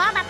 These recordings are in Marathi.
हो बापा कसं वयन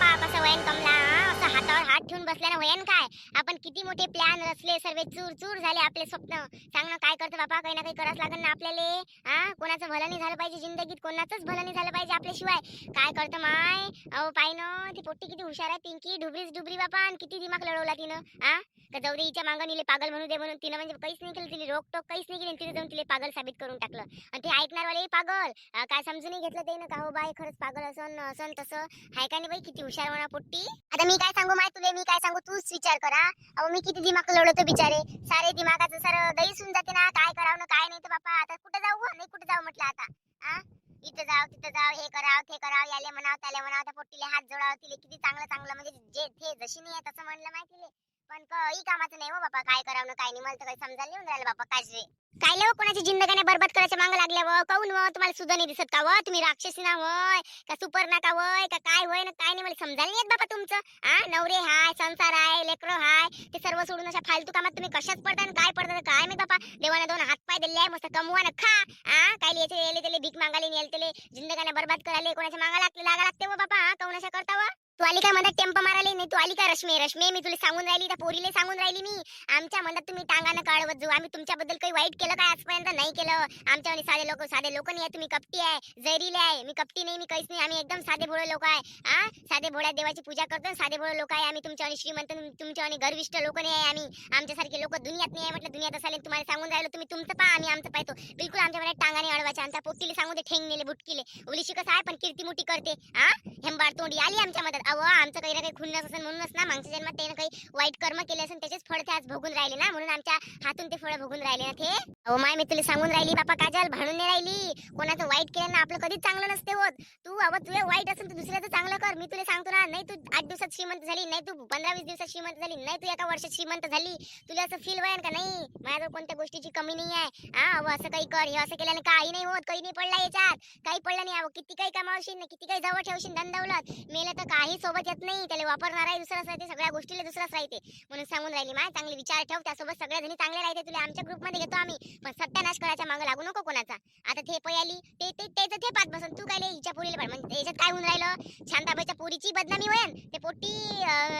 कमला हा? हात ठेवून बसल्यानं वयन काय? आपण किती मोठे प्लॅन रचले सर्व चूर चूर झाले आपले स्वप्न. सांग ना काय करतो बापा काही ना काही करावंच लागेल ना आपल्याला. हा? कोणाचं भलं नाही झालं पाहिजे जिंदगीत कोणाचंच भलं नाही झालं पाहिजे आपल्याशिवाय काय करतं माय? अहो पाय ना ती पोट्टी किती हुशार आहे पिंकी डुबरीच डुबरी बापा आणि किती दिमाग लढवला तिनं हा? का जाऊ दे हिच्या मागं निले पागल म्हणू दे म्हणून तिनं म्हणजे काहीच नाही केलं तिने रोक टोक काहीच नाही केली तिने जाऊन तिला पागल साबित करून टाकलं. आणि ते ऐकणारवाले पागल. काय समजून घेतलं ते ना का हो बाई खरंच पागल असन असन तसं. हाय का नाही बाई किती हुशार म्हणा पोट्टी. आता मी काय सांगू माय तुले? मी काय सांगू? तूच विचार करा. अहो मी किती दिमाग लढवतो बिचारे. सारे दिमागाचं सर दही सुन जाते ना. काय करावं ना काय नाही तर बापा आता कुठं जाऊ हो? नाही कुठं जाऊ म्हटलं आता. आ? इथं जाव तिथं जाव हे कराव ते कराव याले म्हणाव त्याले म्हणाव त्या पोट्टीले हात जोडाव तिले किती चांगलं चांगलं म्हणजे जे ते जशी नाही आहे तसं म्हणलं माहिती पण काही कामाचं नाही हो बापा. काय करावं काय नाही. मला तर काही समजायला नाही राहिलं बापा. काय रे काय लो हो, कोणाची जिंदगाने बरबाद करायच्या मांग लागल्या व? काऊन व? तुम्हाला सुद्धा नाही दिसत का व? तुम्ही राक्षसी ना होय? का सुपर ना का वय का काय होय ना काय नाही? मला समजायला नाही येत बापा तुमचं. हा नवरे हाय संसार आहे लेकरं हाय. ते सर्व सोडून अशा फालतू कामात तुम्ही कशाच पडता आणि काय पडता काय मी बापा? देवाने दोन हात पाय दिले आहे मस्त कमवा ना खा. हा काय लिहायचे याले त्याले भीक मागायला नेल त्याले जिंदगाने बरबाद करायला कोणाच्या मागा लागते लागा लागते व बापा? हा काऊन अशा करता व? तू आली काय मधात टेम्प मारायला? नाही तू आली का रश्मी? रश्मी मी तुला सांगून राहिली त्या पोरीला सांगून राहिली मी. आमच्या मनात तुम्ही टांगानं काढवत जाऊ. आम्ही तुमच्याबद्दल काही वाईट केलं काय आजपर्यंत? नाही केलं. आमच्या साधे लोक साधे लोक नाही आहे. तुम्ही कपटी आहे. जैरीले आहे. मी कपटी नाही मी काहीच नाही. आम्ही एकदम साधे भोळे लोक आहे. हा साधे भोळ्या देवाची पूजा करतो साधे भोळे लोक आहे. आम्ही तुमच्या श्रीमंत तुमच्या आणि गर्विष्ठ लोक नाही आहे. आम्ही आमच्यासारखे लोक दुनियात नाही आहे म्हटलं. दुनियात असाले तुम्हाला सांगून राहिलो तुम्ही तुमचं पहा आम्ही आमचं पाहतो. बिलकुल आमच्या मनात टांगाने अडवायच्या आमच्या पोट्टीला सांगू दे ठेंगनेले बुटकीले. उलीशी कसं आहे पण कीर्ती मोठी करते. हा हेंबार तोंडी आली आमच्या मदत अव आमचं काही ना काही खुन्नस असेल म्हणूनच ना मागच्या जन्मात त्यानं काही वाईट कर्म केले असेल त्याचेच फळ ते आज भोगून राहिले ना म्हणून आमच्या हातून ते फळ भोगून राहिले ना ते अहो माय मी तुला सांगून राहिली बापा काजल भांडून नाही राहिली. कोणाचं वाईट केलं ना आपलं कधीच चांगलं नसते होत. तू अव तुला वाईट असेल तर दुसऱ्याचं चांगलं कर. मी तुला सांगतो ना नाही तू आठ दिवसात श्रीमंत झाली नाही तू पंधरा वीस दिवसात श्रीमंत झाली नाही तू एका वर्षात श्रीमंत झाली. तुला असं फील व्हायन का? नाही माझ्याजवळ कोणत्या गोष्टीची कमी नाही आहे. हा अव असं काही कर. हे असं केल्याने काही नाही होत काही नाही पडला याच्यात. काही पडलं नाही अहो किती काही कमावशील ना किती काही जवळ ठेवशील धन दौलत मेलं तर काही सोबत येत नाही त्याला वापरणाराही दुसराच राहते सगळ्या गोष्टीला दुसराच राहते. म्हणून सांगून राहिली माय चांगले विचार ठेव त्यासोबत सगळ्या जणी चांगले राहते तुला आमच्या ग्रुपमध्ये घेतो आम्ही. पण सत्यानाश करायच्या मागं लागू नको कोणाचा. आता ते पयाली ते ते त्याचं थे पाच बसन. तू काय हिच्या पोरीला पण म्हणजे त्याच्यात काय होऊन राहिलं? शांताबाईच्या पोरीची बदनामी होईन. ते पोटी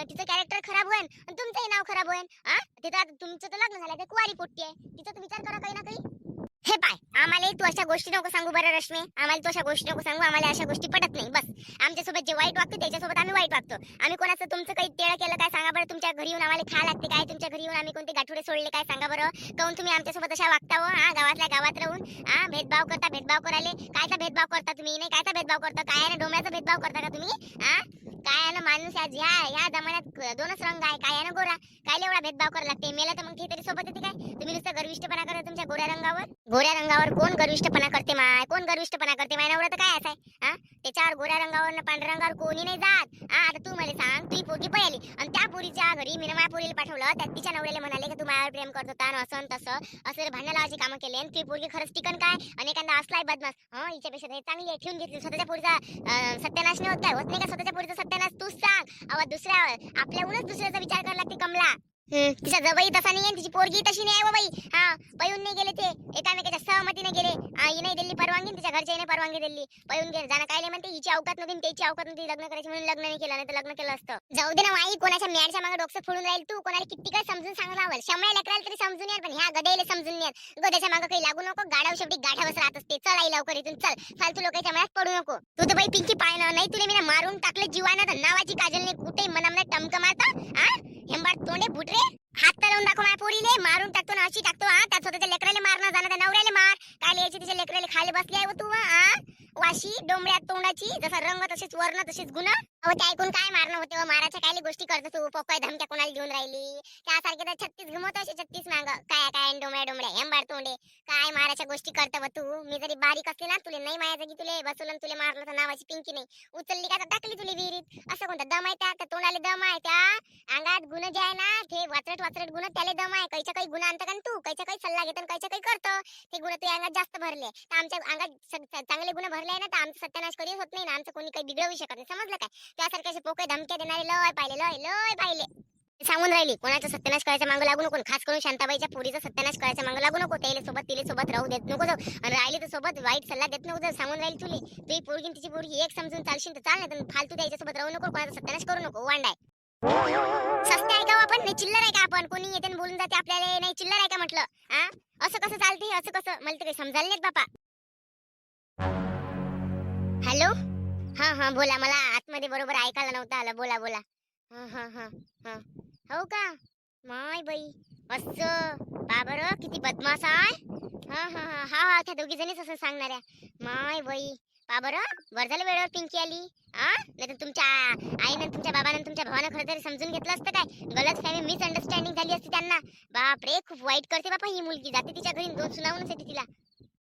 तिचं कॅरेक्टर खराब होईन. आणि तुमचंही नाव खराब होईन. हा तिथं तुमचं तर लग्न झालं ते कुवारी पोट्टी आहे. तिचा तर विचार करा काही ना काही. हे पाय आम्हाला तू अशा गोष्टी नको सांगू बरं रश्मी. आम्हाला तू अशा गोष्टी नको सांगू. आम्हाला अशा गोष्टी पटत नाही. बस. आमच्यासोबत जे वाईट वागतं त्याच्यासोबत आम्ही वाईट वागतो. आम्ही कोणाचं तुमचं काही तेळ केलं काय सांगा बरं. तुमच्या घरी येऊन आम्हाला खा लागते काय? तुमच्या घरी येऊन आम्ही कोणते गाठोडे सोडले काय सांगा बरं? काऊन तुम्ही आमच्यासोबत अशा वागता हो? हा गावातल्या गावात भेदभाव भेदभाव करायले? कायचा भेदभाव करता तुम्ही? नाही कायचा भेदभाव करता? काय ना डोम्याचा भेदभाव करता का तुम्ही? हा? काय आहे ना माणूस आज ह्या ह्या जमान्यात दोनच रंग आहे. काय आहे ना गोरा? काय एवढा भेदभाव करायला लागते? मेला तर मग ते तरी सोबत येते काय? तुम्ही नुसतं गर्विष्टपणा करता तुमच्या गोऱ्या रंगावर? गोऱ्या रंगावर कोण गर्विष्टपणा करते माय? कोण गर्विष्टपणा करते माय? नवरा तर काय असाय हा? त्याच्यावर गोऱ्या रंगावर न पांढऱ्या रंगावर कोणी नाही जात. हा आता तू मला सांग तुझी पोरगी पळाली. आणि त्या पोरीच्या घरी मी माया पोरीला पाठवलं त्या तिच्या नवऱ्याला म्हणाले की तू माझ्यावर प्रेम करत होता असं तसं. असं भांडण लावायची कामं केली आणि ती पोरगी खरंच टिकन काय? आणि एखादा असलाय बदमाश. हा हिच्यापेक्षा हे चांगली आहे ठेवून घेतली. स्वतःच्या पोरीचा सत्यानाश नाही होत काय? होत नाही का? स्वतःच्या पोरीचा सत्यानाश? तूच सांग. अवा दुसऱ्या आपल्याहूनच दुसऱ्याचा विचार करायला लागते कमला. तिचा जवळही तसा नाही तिची पोरगी तशी नाही आहे हो बाई. हा पळून नाही गेले ते. एकामेकाच्या सहमतीने गेले. आ, हिने दिली परवानगी तिच्या घरच्या परवानगी दिली. पळून गेले. जाणं काय म्हणते हिची अवकात नव्हती त्याची अवकात नव्हती. लग्न करायची म्हणून लग्न नाही केलं नाही तर लग्न केलं असतं. जाऊ दे ना हो वाई कोणाच्या मॅडच्या मागे डोकं फोडून राहील तू? कोणाला किती काय समजून सांगणार हवं शंभर लेकराला तरी समजून येईल पण ह्या गदेले समजून येईल गद्याच्या मागे काही लागू नको. गाडाव शेवटी गाठावच राहत असते. चल आई लवकर इथून चल. फालतू लोकांच्या मनात पडू नको. तू तर बाई पिंकी पाळणं. नाही तुला मी मारून टाकलं जीवानं तर नावाची काजल नाही. कुठे मनामध्ये टमक मारता. हा हेंबाट तोंडे बुटरे. हात लावून दाखव माझ्या पोरीले मारून टाकतो ना अशी टाकतो हा. त्या स्वतःच्या लेकराले मारणं जाणं त्या नवऱ्याले मार. काय लिहायची तिच्या लेकराले खाली बसली आहे तू हा? वाशी डोंबऱ्या तोंडाची जसा रंग तसेच वर्ण तसेच गुण. अहो ते ऐकून काय मारणं होते माराच्या काय गोष्टी करतो तू पोकाय धमक्या कोणाला घेऊन राहिली? त्यासारखे तर छत्तीस घुमवतो असे छत्तीस मांग काय काय डोंबऱ्या डोंबऱ्या. हेंबार तोंडे. काय मारायच्या गोष्टी करतो तू? मी जरी बारीक असली ना तुले नाही माया जागी तुले? बसवलं तुले मारलं तर नावाची पिंकी नाही. उचलली का टाकली तुले विहिरीत. असं कोणतं दम आहे त्या? तोंडाले दम आहे त्या? अंगात गुण जे आहे ना ते वाचरट वाचरट गुण त्याले दम आहे. कैच्या काही गुण आणतं का तू? कैच्या काही सल्ला घेतो कैच्या काही करतो? ते गुण तुझ्या अंगात जास्त भरले. तर आमच्या अंगात चांगले गुण भरले आहे ना तर आमचं सत्यानाश कधीच होत नाही ना. आमचं कोणी काही बिघडवू शकत नाही. समजलं काय? त्यासारखे असे पोके धमक्या देणारे लय पाहिले लय लय पाहिले. सांगून राहिली कोणाचा सत्यानाश करायचा मागं लागू नको खास करून शांताबाईच्या पोरीचा सत्यानाश करायचा मागं लागू नको त्याला सोबत तिला सोबत राहू देत नको जाऊ आणि राहिली तर सोबत वाईट सल्ला देत नको जाऊ सांगून राहील तुली. तुझी पोरगी तिची पोरगी एक समजून चालशील तर चाल नाही तर फालतू द्यायच्या सोबत राहू नको कोणाचा सत्यानाश करू नको वांडाय. सस्ते आहे का हो आपण? नाही चिल्लर आहे का आपण? कोणी येते बोलून जाते आपल्याला नाही चिल्लर आहे का? म्हटलं. हा असं कसं चालते असं कसं? मला तर काही समजायला नाहीत बापा. हॅलो? हा हा बोला मला आतमध्ये बरोबर ऐकायला नव्हतं आलं. बोला बोला. हा हा हा हा. हो का? माय बाई असं बाबर किती बदमाश आहे. हा हा हा हा हा त्या दोघी जणीच असं सांगणाऱ्या. माय बाई बाबर वर झालं वेळेवर पिंकी आली. आ? नाही तर तुमच्या आईनं तुमच्या बाबानं तुमच्या भावानं खरं तरी समजून घेतलं असतं काय? गलत फॅमिली मिसअंडरस्टँडिंग झाली असती त्यांना. बापरे खूप वाईट करते बापा ही मुलगी. जाते तिच्या घरी दोन सुनावूनच येते तिला.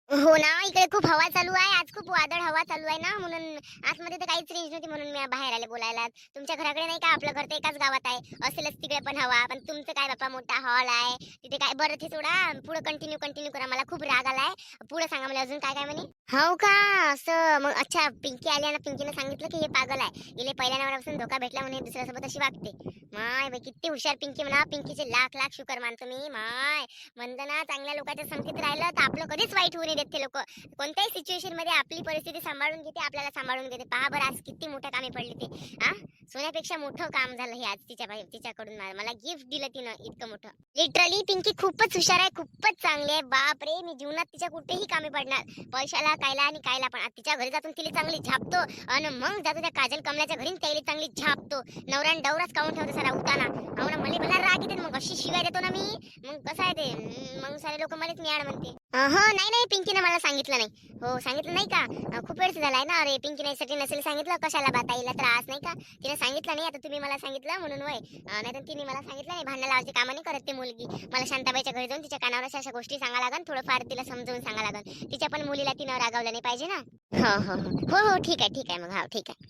हो ना इकडे खूप हवा चालू आहे. आज खूप वादळ हवा चालू आहे ना म्हणून आतमध्ये तर काहीच रेंज नव्हती म्हणून मी बाहेर आले बोलायला. तुमच्या घराकडे नाही का? आपलं घर तर एकाच गावात आहे. असेलच तिकडे पण हवा. पण तुमचं काय बाप्पा? मोठा हॉल आहे. तिथे काय? बरं ते सोडा. पुढे कंटिन्यू कंटिन्यू करा. मला खूप राग आलाय. पुढे सांगा मला अजून काय काय म्हणे? हो का? असं मग अच्छा पिंकी आली आणि पिंकीनं सांगितलं की हे पागल आहे. इले पहिल्या नवऱ्यापासून धोका भेटला म्हणून दुसऱ्यासोबत अशी वागते. माय बाई किती हुशार पिंकी म्हणा. पिंकीचे लाख लाख शुकर मानतो मी माय. वंदना चांगल्या लोकांच्या संगतीत राहिलं तर आपलं कधीच वाईट होऊ नये देत ते लोक. कोणत्याही सिच्युएशनमध्ये आपली परिस्थिती सांभाळून घेते आपल्याला सांभाळून घेते. पहा बरं आज किती मोठं कामी पडले ते. आ? सोन्यापेक्षा मोठं काम झालं हे आज तिच्या तिच्याकडून मला मला गिफ्ट दिलं तिनं इतकं मोठं. लिटरली पिंकी खूपच हुशार आहे खूपच चांगली आहे. बाप रे मी जीवनात तिच्या कुठेही कामी पडणार. पैशाला कायला आणि कायला. पण तिच्या घरी जातून तिला चांगली झापतो आणि मग जातो त्या काजल कमलाच्या घरी त्याला चांगली झापतो. नवऱ्यान डवराच काऊन ठेवतो सारा उताना? हो ना मला भला राग येते मग अशी शिवाय देतो ना मी. मग कसं आहे ते मग सारे लोक मलाच मिळाड म्हणते. हो नाही नाही पिंकीने मला सांगितलं नाही. हो सांगितलं नाही का? खूप वेळ झालाय ना अरे पिंकी नाही नसेल सांगितलं कशाला बाताईला त्रास नाही का? तिने सांगितलं नाही आता तुम्ही मला सांगितलं म्हणून वय. नाही तर तिने मला सांगितलं नाही भांडण लावायची कामं नाही करत ती मुलगी. मला शांताबाईच्या घरी जाऊन तिच्या कानावर अशा अशा गोष्टी सांगा लागन थोडंफार तिला समजून सांगा लागन. तिच्या पण मुलीला तिनं रागावलं नाही पाहिजे ना? हो हो. हो हो, हो ठीक आहे ठीक आहे मग. हा ठीक आहे.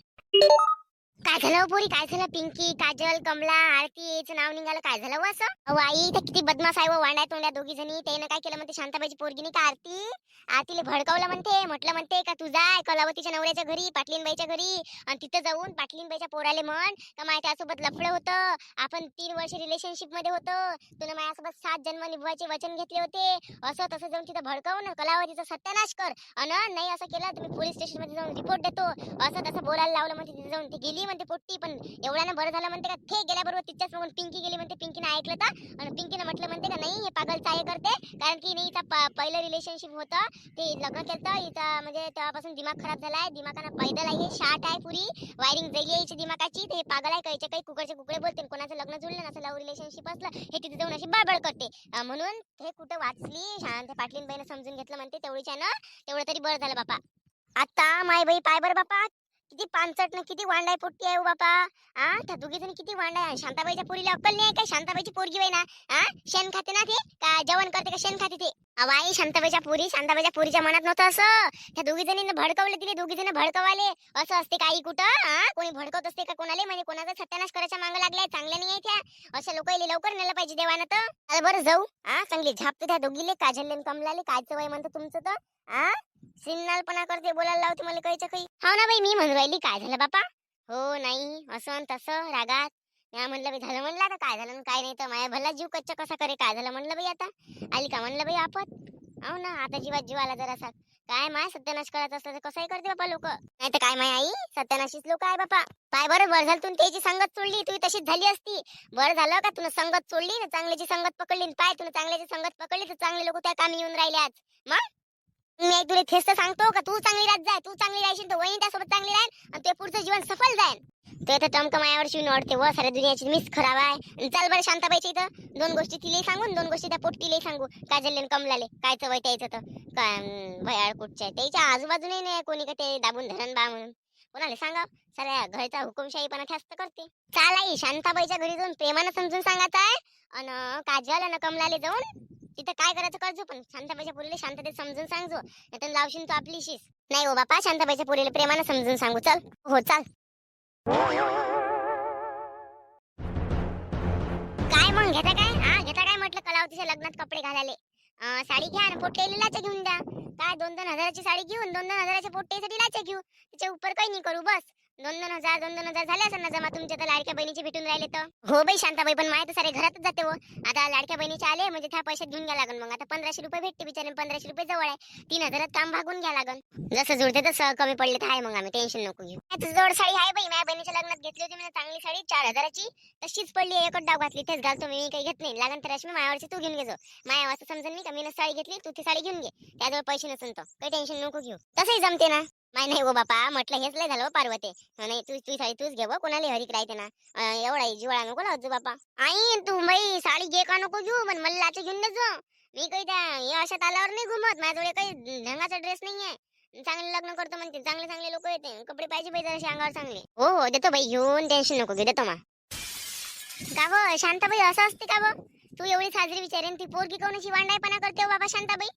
काय झालं पोरी काय झालं पिंकी काजल कमला आरती याचं नाव निघालं काय झालं असं. अहो आई तर किती बदमाश आहे वांडाय वांड्या तोंड्या दोघी जणी. त्यानं काय केलं म्हणते शांताबाईची पोरगीनी का आरती? आरतीला भडकावलं म्हणते. म्हटलं म्हणते का तू जाय कलावतीच्या नवऱ्याच्या घरी पाटलीनबाईच्या घरी. आणि तिथं जाऊन पाटलीनबाईच्या पोराले म्हण का माझ्या त्यासोबत लफडं होतं. आपण तीन वर्ष रिलेशनशिपमध्ये होतो. तुला माझ्यासोबत सात जन्म निभवायचे वचन घेतले होते. असं तसं जाऊन तिथं भडकवून कलावतीचा सत्यानाश कर. अन नाही असं केलं तुम्ही पोलीस स्टेशनमध्ये जाऊन रिपोर्ट देतो. असं तसं बोलायला लावलं म्हणते तिथे जाऊन ती गेली म्हणते पोट्टी पण एवढ्यानं बरं झालं म्हणते का? ते गेल्याबरोबर तिच्याच मग पिंकी गेली म्हणते. पिंकीनं ऐकलं तर. आणि पिंकीनं म्हटलं म्हणते का नाही हे पागल चाय करते. कारण की नाही हिचा पहिलं रिलेशनशिप होतं. ते लग्न केलं हिचा म्हणजे तेव्हापासून दिमाग खराब झालाय. दिमागानं पैदल आहे. शार्ट आहे पुरी. वायरिंग जाईल यायची दिमागाची ते हे पागल आहे. काहीचे काही कुकडचे कुकडे बोलते. कोणाचं लग्न जुळलं नसं लव रिलेशनशिप असलं हे तिथे जाऊन अशी बळबळ करते. म्हणून हे कुठं वाचली? शांत पाटलीन बाईनं समजून घेतलं म्हणते. तेवढीच्यानं तेवढं तरी बरं झालं बापा. आता माय बाई पाय बरं बापा. किती पानचट ना किती वांडाय पोट्टी आहे बापा. हा त्या दोघीजणी किती वांडाय शांताबाईच्या पोरीला अक्कल नाही काय? शांताबाईची पोरगी बाई ना. हा शेण खाते ना ते? का जेवण करते का? शेण खाते ते. अवाई शांताबाईच्या पोरी शांताबाईच्या पोरीच्या मनात नव्हतं असं. त्या दोघी जणींना भडकवलं तिने दोघी जण भडकवाले. असं असते काही कुठं? हा कोणी भडकवत असते का कोणाला? म्हणजे कोणाचा सत्यानाश करायच्या मांग लागलाय चांगल्या नाही आहे त्या अशा लोक लवकर नेलं पाहिजे देवानं तर. चला बरं जाऊ. हा चांगली झापते त्या दोघीले काजलले कमलाले. कायचं वय म्हणतं तुमचं तर? हा सिन्नालपणा करते बोलायला लावते मला काहीच्या काही. हो ना बाई मी म्हणून राहिली. काय झालं बापा? हो नाही. असं तसं रागात. या म्हणलं बाई झालं म्हणलं आता. काय झालं काय नाही तर माझ्या भला जीव कच्चा कसा करे? काय झालं म्हणलं बाई आता? आली का म्हणलं बाई आपत? हो ना आता जीवात जीव आला जरासा. काय माय सत्यानाश करायचं असलं तर कसंही करते बापा लोक. नाही तर काय माय आई? सत्यानाशीच लोक आहे बापा. पाय बरं बरं झालं तू त्याची संगत सोडली तू तशीच झाली असती. बरं झालं का तुला संगत सोडली चांगल्याची संगत पकडली पाय तुला चांगल्याची संगत पकडली तर चांगले लोक त्या कामी येऊन राहिले आज. मग? मी एक तुला तेच सांगतो का? तू चांगली राहत जाय तू चांगली राहशील तर वहीन त्यासोबत चांगली राहील आणि ते पुढचं जीवन सफल जाईल. ते तर टमक मायावर शिवून वाढते व साऱ्या दुनियाची मीच खराब आहे. चल बरं शांताबाईच्या इथं. दोन गोष्टी तिला सांगून दोन गोष्टी त्या पोट्टीला सांगू. काजलले आणि कमलाले? कायचं चवय त्याचं तर? काय भयाळ कुठच्या त्याच्या आजूबाजूने नाही कोणी का ते दाबून धरण बा म्हणून. कोणाला सांगा साऱ्या घरचा हुकुमशाहीपणा ठस्त करते. चाल आई शांताबाईच्या घरी जाऊन प्रेमानं समजून सांगायचं आहे. आणि काजल आणि कमलाले जाऊन तिथं काय करायचं करजो पण शांताबाईच्या पोरीला शांततेत समजून सांगजो नाही तर लावशील तू आपली शीस नाही हो बापा शांताबाईच्या पोरीला प्रेमानं समजून सांगू चल. हो चाल. काय मग घेता काय? हा घेता काय म्हटलं कलावतीच्या लग्नात कपडे घालायले? साडी घ्या आणि पोट्टेली लाचा घेऊन द्या काय दोन दोन हजाराची साडी घेऊन दोन दोन हजाराच्या पोट्टेसाठी लाचा घेऊ? तिच्या उपर काही नाही करू बस. दोन दोन हजार दोन दोन हजार झाले असं ना जमा तुमच्या तर लाडक्या बहिणीचे भेटून राहिले तर? हो बाई शांताबाई पण माहिती सारे घरातच जाते हो. आता लाडक्या बहिणीचे आले म्हणजे त्या पैशात घेऊन घ्या लागन मग. आता पंधराशे रुपये भेटते बिचारे पंधराशे रुपये जवळ आहे. तीन हजारात काम भागून घ्या लागन. जसं जुळते तसं कमी पडले तर आहे मग आम्ही टेन्शन नको घेऊ. जोड साडी आहे बाई माझ्या बहिणीच्या लग्नात घेतली होती म्हणजे चांगली साडी चार हजाराची. तशीच पडली आहे, एकच डाव घातली. तेच घालतो मी काही घेत नाही. लागन तर रश्मी मायावरची तू घेऊन घेजो माया वाजता समजून मी का? मी साडी घेतली तू ती साडी घेऊन घे. त्याजवळ पैसे नसून तर. काही टेन्शन नको घेऊ. तसंही जमते ना? नाही नाही हो बापा म्हटलं हेच लय झालं हो पार्वते. नाही तू तू साडी तूच घे बा कोणाला हरिक राहते ना. एवढा जिवाळा नको लावतो बापा. आई तू बाई साडी घे का नको घेऊ? पण मला लाच घेऊन देजो मी काही त्या या अशा आल्यावर नाही घुमत. माझ्याजवळ काही ढंगाचा ड्रेस नाहीये. चांगले लग्न करतो म्हणते. चांगले चांगले लोक येते. कपडे पाहिजे पाहिजे असे अंगावर चांगले. हो हो देतो बाई घेऊन टेन्शन नको घे देतो मा का ब शांताबाई असं असते का तू एवढी साजरी विचारेन ती पोरगी कोणाची वांडायपणा करते हो बाबा शांताबाई?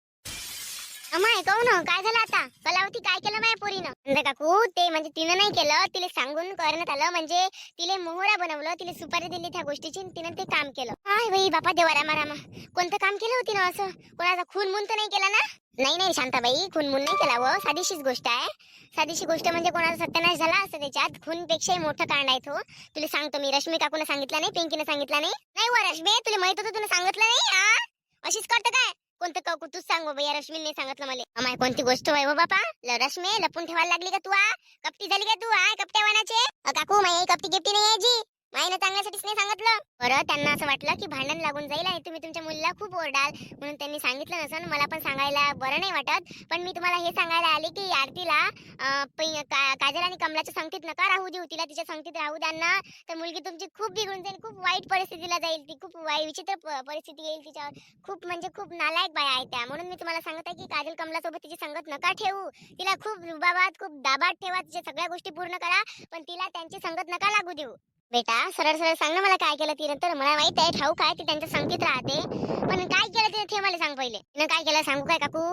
अमाय कहू ना काय झालं आता? कलावती काय केलं माया पोरीनं? म्हणजे काकू ते म्हणजे तिनं नाही केलं तिला सांगून करण्यात आलं म्हणजे तिले मोहरा बनवलं तिला सुपारी दिली त्या गोष्टीची आणि तिनं ते काम केलं. हाय बाई बापा देवा रामा रामा. कोणतं काम केलं होती ना असं? कोणाचा खून मुन तर नाही केला ना? नाही नाही शांताबाई खून मुन नाही केला व. साधीशीच गोष्ट आहे. साधीशी गोष्ट म्हणजे कोणाचा सत्यानाश झाला असं त्याच्यात? खून पेक्षाही मोठं कारण आहे तो. तुला सांगतो मी रश्मी काकूने सांगितलं नाही पिंकीने सांगितलं नाही? नाही व रश्मी तुला माहीत होतं तुला सांगितलं नाही आ? अशीच करतं काय? कोणतं काकू तूच सांग बाबा या रश्मीने सांगितलं मला. अमाय कोणती गोष्ट आहे हो बापा? ल- रश्मी लपून ठेवायला लागली का तू आ? कपटी झाली का तू आ? कपट्या वानाचे? काकू माई कपटी गिफ्टी नाही आहे जी माईनं चांगल्यासाठीच नाही सांगितलं. बरं त्यांना असं वाटलं की भांडण लागून जाईल आणि तुम्ही तुमच्या मुलीला खूप ओरडाल म्हणून त्यांनी सांगितलं नसन मला पण सांगायला बरं नाही वाटत. पण मी तुम्हाला हे सांगायला आले की आरतीला का- काजल आणि कमलाच्या संगतीत नका राहू देऊ. तिला तिच्या संगतीत राहू द्या ना. तर मुलगी तुमची खूप बिघडून जाईल खूप वाईट परिस्थितीला जाईल ती खूप वाईट विचित्र परिस्थिती येईल तिच्यावर. खूप म्हणजे खूप नालायक बाया आहे त्या. म्हणून मी तुम्हाला सांगत आहे की काजल कमला सोबत तिची संगत नका ठेवू. तिला खूप रुबाबात खूप दाबात ठेवा. तिच्या सगळ्या गोष्टी पूर्ण करा. पण तिला त्यांची संगत नका लागू देऊ. बेटा सरळ सरळ सांग ना मला काय केलं तिने. तर मला माहीत आहे ठाऊक आहे ते त्यांच्या संगीत राहते. पण काय केलं तिने ते मला सांग पहिले. तिनं काय केलं सांगू काय काकू?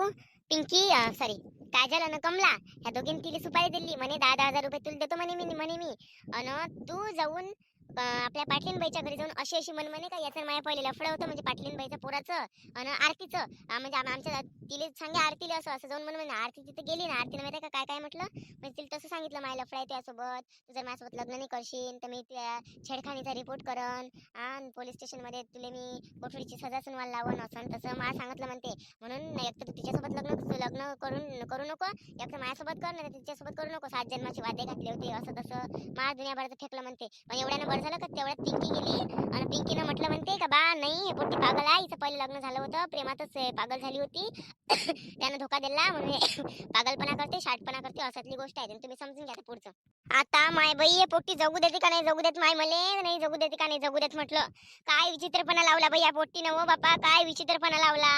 पिंकी सॉरी काजल अन कमला ह्या दोघींनी तिला सुपारी दिली. म्हणे दहा दहा हजार रुपये तुला देतो म्हणे मी म्हणे मी. अन तू जाऊन आपल्या पाटलीनबाईच्या घरी जाऊन अशी अशी मनमने म्हणे का? याचं माझ्या पहिले लफडं होतं म्हणजे पाटलीनबाईचं पोराचं आणि आरतीचं. म्हणजे आमच्या तिले सांगे आरतीला असं असं जाऊन म्हण म्हणे आरती तिथे गेली ना आरतीला माहिती का काय काय म्हटलं? म्हणजे तिला तसं सांगितलं माझ्या लफडा आहे त्यासोबत तू जर माझ्यासोबत लग्न नाही करशील तर मी त्या छेडखानीचा रिपोर्ट करन आणि पोलीस स्टेशनमध्ये तुला मी कोठडीची सजा सुनवायला लावून असं. तसं मला सांगितलं म्हणते. म्हणून एक तर तू तिच्यासोबत लग्न लग्न करून करू नको. एक तर माझ्यासोबत कर नाही तिच्यासोबत करू नको. सात जन्माचे वादे घातले होते असं तसं मला दुनियाभराचं फेकलं म्हणते. पण एवढ्यानं बरं झालं का तेवढ्यात पिंकी गेली. आणि पिंकीनं म्हटलं म्हणते का बा नाही हे पोटी पागल आहे. हिचं पहिले लग्न झालं होतं. प्रेमातच पागल झाली होती. त्यानं धोका दिला. म्हणून पागलपणा करते शाटपणा करते. असातली गोष्ट आहे. तुम्ही समजून घ्या पुढचं. आता माय बाई हे पोट्टी जगू देते का नाही जगू देत? माय मले नाही जगू देते का नाही जगू देत म्हटलं. काय विचित्रपणा लावला बाई या पोट्टीनं हो बापा. काय विचित्रपणा लावला.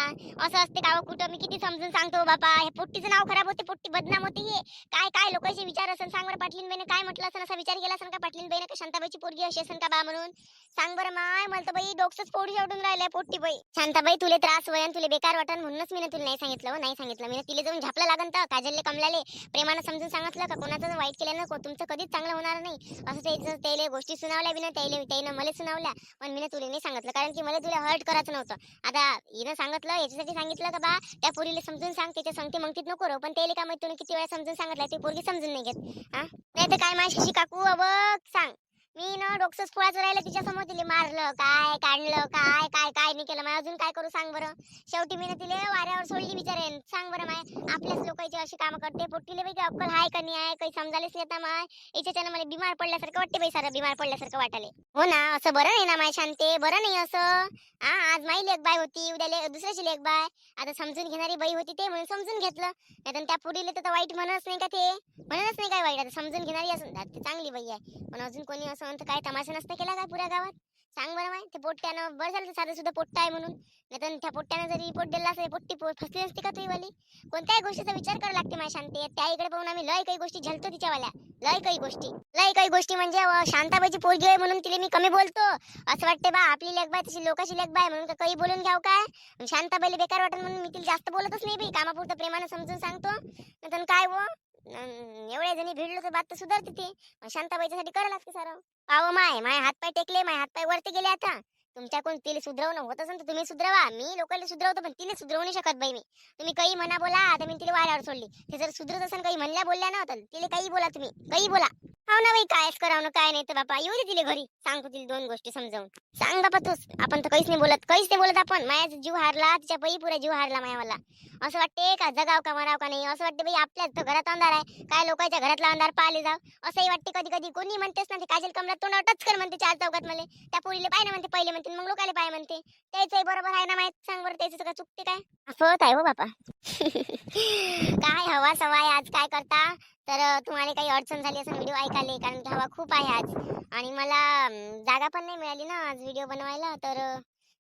असं असते का हो कुठं? मी किती समजून सांगतो हो बापा. हे पोट्टीचं नाव खराब होते. पोट्टी बदनाम होते हे. काय काय लोकांचे विचार असेल सांग बरं पाटलीन बाईने काय म्हटलं असेल असा विचार केला असेल का पाटलीन बाईने का शांताबाईची पोरगी अशी असेल का बा म्हणून. सांग बरं माय मला तर बाई डोक्सच पोडी शेवटून राहिलंय पोट्टी बाई. शांताबाई तुले त्रास वयन तुले बेकार वाटन म्हणूनच मी तुला नाही सांगितलं हो, नाही सांगितलं. मी तिला जाऊन झापलं लागन तर काजलले कमलाले प्रेमानं समजून सांगितलं का कोणाचं वाईट केलं ना तुमचं कधीच चांगलं होणार नाही. असं त्याचं त्याला गोष्टी सुनावल्या बिना त्याला त्यानं मला सुनावल्या पण मी तुला नाही सांगितलं कारण की मला तुला हर्ट करायचं नव्हतं. आता हिनं सांगितलं याच्यासाठी सांगितलं का बा त्या पोरीला समजून सांग त्याच्या सांगते मंगतीत नको रो पण त्याला काय माहिती तुला किती वेळा समजून सांगितलं ते पोरगी समजून नाही घेत. हा? नाही तर काय माझी काकू बघ सांग. मी ना डोक्सस पोळाच राहिलं तिच्या समोर तिला मारलं. काय काढलं काय काय काय नाही केलं? माय अजून काय करू सांग बरं? शेवटी मी ना तिले वाऱ्यावर सोडली विचारेन सांग बरं माय आपल्याच लोकांची अशी कामं करते. पोट्टीले बाई अक्कल हाय का नाही आहे? काही समजायलाच येता माय. याच्याच्यानं मला बिमार पडल्यासारखं वाटते बाई सारं बिमार पडल्यासारखं वाटाले हो ना असं बरं नाही ना माय शांते? बरं नाही असं. हा आज माई लेख बाय होती उद्या ले दुसऱ्याची लेख बाय. आता समजून घेणारी बाई होती ते म्हणून समजून घेतलं. नाही त्या पुढील तर वाईट म्हणत नाही का ते? म्हणतच नाही काय वाईट? आता समजून घेणारी असून ती चांगली बाई आहे. पण अजून कोणी असं असं काय तमाशा नसता केला काय पुऱ्या गावात? सांग बरं माय ते पोट्ट्यानं बरं झालं साधं सुद्धा पोट्टा आहे म्हणून. नाही तर त्या पोट्ट्यानं जरी पोट दिला असं पोट्टी पो- फसली असते का तुही वाली? कोणत्याही गोष्टीचा विचार करावा लागते माय शांती. त्या इकडे पाहून आम्ही लय काही गोष्टी झलतो तिच्यावाल्या. लय काही गोष्टी. लय काही गोष्टी म्हणजे शांताबाईची पोरगी आहे म्हणून तिला मी कमी बोलतो. असं वाटते बा आपली लेखबाय तशी लोकांची लेखबाय म्हणून काही बोलून घ्याव काय? शांताबाईला बेकार वाटत म्हणून मी तिला जास्त बोलतच नाही बी. कामापुरतं प्रेमानं समजून सांगतो. नाही काय वो एवढ्या जणी भिडलो तर बात तर सुधारते ती. शांताबाईच्यासाठी करावं लागते सर. पाव माय माय हातपाय टेकले माय हातपाय वरती गेले आता. तुमच्याकडून तिला सुधरवणं होत असेल तर तुम्ही सुधरवा. मी लोकांना सुधरवतो पण तिला सुधरवू नाही शकत बाई मी. तुम्ही काही म्हणा बोला आता मी तिला वाऱ्यावर सोडली. ते जर सुधरत असेल काही म्हणल्या बोलल्या ना तर तिला काही बोला तुम्ही. काही बोला. हो ना बाई कायच करावं काय नाही तर बापा येऊ दे तिले घरी. सांगतो तिला दोन गोष्टी समजावून. सांग बापा तूच आपण तर काहीच नाही बोलत काहीच नाही बोलत आपण. माझ्या जीव हारला तिच्या पै पुरा जीव हारला मायावाला. असं वाटते का जगाव का मराव का नाही? असं वाटते बाई आपल्याच तर घरात अंधार आहे. काय लोकांच्या घरातला अंधार पाहिले जाव. असंही वाटते कधी कधी कोणी म्हणतेस ना ते काजल कमरात तोंड टच कर म्हणते चार चौकात मला. त्या पोरीले पाय ना म्हणते पहिले म्हणते मग लोकाले पाय म्हणते. त्याचंही बरोबर आहे ना माहीत सांग बरं त्याचं का चुकते काय? असं आहे हो बापा. काय हवा सवाय आज? काय करता? तर तुम्हाला काही अडचण झाली असं व्हिडिओ ऐकाले कारण की हवा खूप आहे आज. आणि मला जागा पण नाही मिळाली ना आज व्हिडिओ बनवायला. तर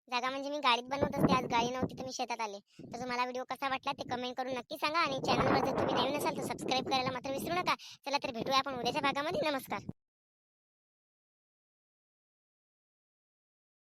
जागा म्हणजे मी गाडीत बनवत असते. आज गाडी नव्हती तर मी शेतात आले. तर तुम्हाला व्हिडिओ कसा वाटला ते कमेंट करून नक्की सांगा. आणि चॅनलवर जर तुम्ही नवीन असाल तर सबस्क्राईब करायला मात्र विसरू नका. चला तर भेटूया आपण उद्याच्या भागामध्ये. नमस्कार.